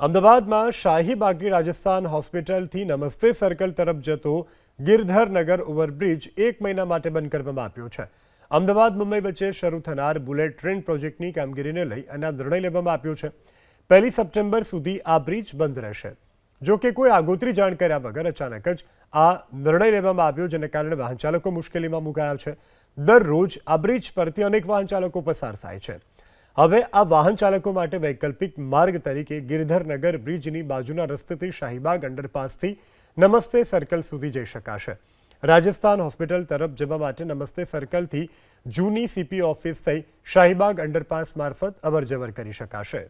અમદાવાદમાં શાહીબાગની રાજસ્થાન હોસ્પિટલથી નમસ્તે સર્કલ તરફ જતો ગિરધર નગર ઓવરબ્રિજ એક મહિના માટે બંધ કરવામાં આપ્યો છે. અમદાવાદ, મુંબઈ વચ્ચે શરૂ થનાર બુલેટ ટ્રેન પ્રોજેક્ટની કામગીરીને લઈ અને આ નિર્ણય લેવામાં આપ્યો છે. પહેલી સપ્ટેમ્બર સુધી આ બ્રિજ બંધ રહેશે. જો કે કોઈ આગોતરી જાણ કર્યા વગર અચાનક જ આ નિર્ણય લેવામાં આવ્યો, જેને કારણે વાહન ચાલકો મુશ્કેલીમાં મુકાયા છે. દરરોજ આ બ્રિજ પરથી અનેક વાહન ચાલકો પસાર થાય છે. હવે આ વાહન ચાલકો માટે વૈકલ્પિક માર્ગ તરીકે ગિરધરનગર બ્રિજની બાજુના રસ્તેથી શાહીબાગ અંડરપાસથી નમસ્તે સર્કલ સુધી જઈ શકાશે. રાજસ્થાન હોસ્પિટલ તરફ જવા માટે નમસ્તે સર્કલથી જૂની સીપી ઓફિસ થઈ શાહીબાગ અંડરપાસ મારફત અવરજવર કરી શકાશે.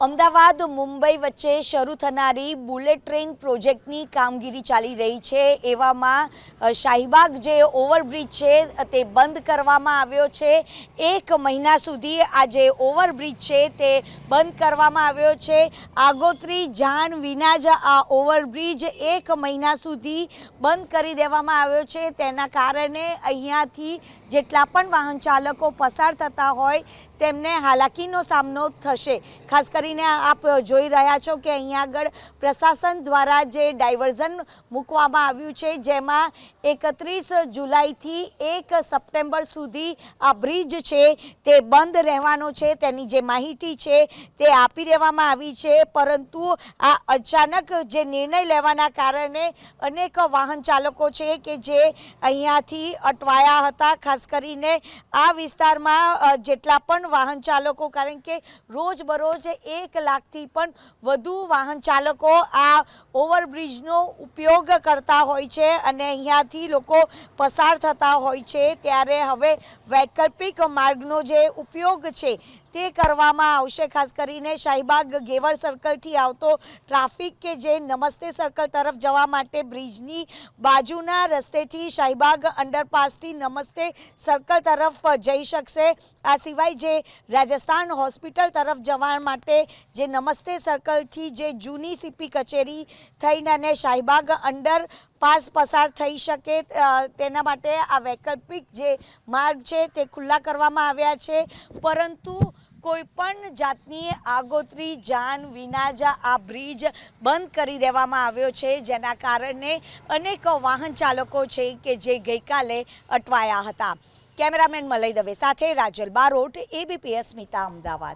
અમદાવાદ, મુંબઈ વચ્ચે શરૂ થનારી બુલેટ ટ્રેન પ્રોજેક્ટની કામગીરી ચાલી રહી છે. એવામાં શાહીબાગ જે ઓવરબ્રિજ છે, તે બંધ કરવામાં આવ્યો છે. એક મહિના સુધી આ જે ઓવરબ્રિજ છે, તે બંધ કરવામાં આવ્યો છે. આગોતરી જાણ વિના જ આ ઓવરબ્રિજ એક મહિના સુધી બંધ કરી દેવામાં આવ્યો છે. તેના કારણે અહીંયાથી જેટલા પણ વાહન ચાલકો પસાર થતા હોય, તેમને હાલાકીનો સામનો થશે. ખાસ કરીને આપ જોઈ રહ્યા છો કે અહીંયા આગળ પ્રશાસન દ્વારા જે ડાયવર્ઝન મૂકવામાં આવ્યું છે, જેમાં એકત્રીસ જુલાઈથી એક સપ્ટેમ્બર સુધી આ બ્રિજ છે, તે બંધ રહેવાનો છે, તેની જે માહિતી છે તે આપી દેવામાં આવી છે. પરંતુ આ અચાનક જે નિર્ણય લેવાના કારણે અનેક વાહન ચાલકો છે કે જે અહીંયાથી અટવાયા હતા. ખાસ કરીને આ વિસ્તારમાં જેટલા પણ વાહન ચાલકો, કારણ કે રોજબરોજ એક લાખથી પણ વધુ વાહન ચાલકો આ ઓવરબ્રિજનો ઉપયોગ કરતા હોય છે અને અહીંયાથી લોકો પસાર થતા હોય છે, ત્યારે હવે વૈકલ્પિક માર્ગનો જે ઉપયોગ છે તે કરવામાં આવશે. ખાસ કરીને શાહીબાગ ગેવર સર્કલથી આવતો ટ્રાફિક કે જે નમસ્તે સર્કલ તરફ જવા માટે બ્રિજની બાજુના રસ્તેથી શાહીબાગ અંડરપાસથી નમસ્તે સર્કલ તરફ જઈ શકશે. આ સિવાય જે રાજસ્થાન હોસ્પિટલ તરફ જવા માટે જે નમસ્તે સર્કલથી જે જૂની સીપી કચેરી થઈને અને શાહીબાગ અંડર પાસ પસાર થઈ શકે તેના માટે આ વૈકલ્પિક જે માર્ગ છે તે ખુલ્લા કરવામાં આવ્યા છે. પરંતુ કોઈ પણ જાતની આગોતરી જાન વિના જ આ બ્રિજ બંધ કરી દેવામાં આવ્યો છે, જેના કારણે અનેક વાહન ચાલકો છે કે જે ગઈકાલે અટવાયા હતા. કેમેરામેન મલય દવે સાથે રાજલ બારોટ એબીપીએસ મિતા અમદાવાદ.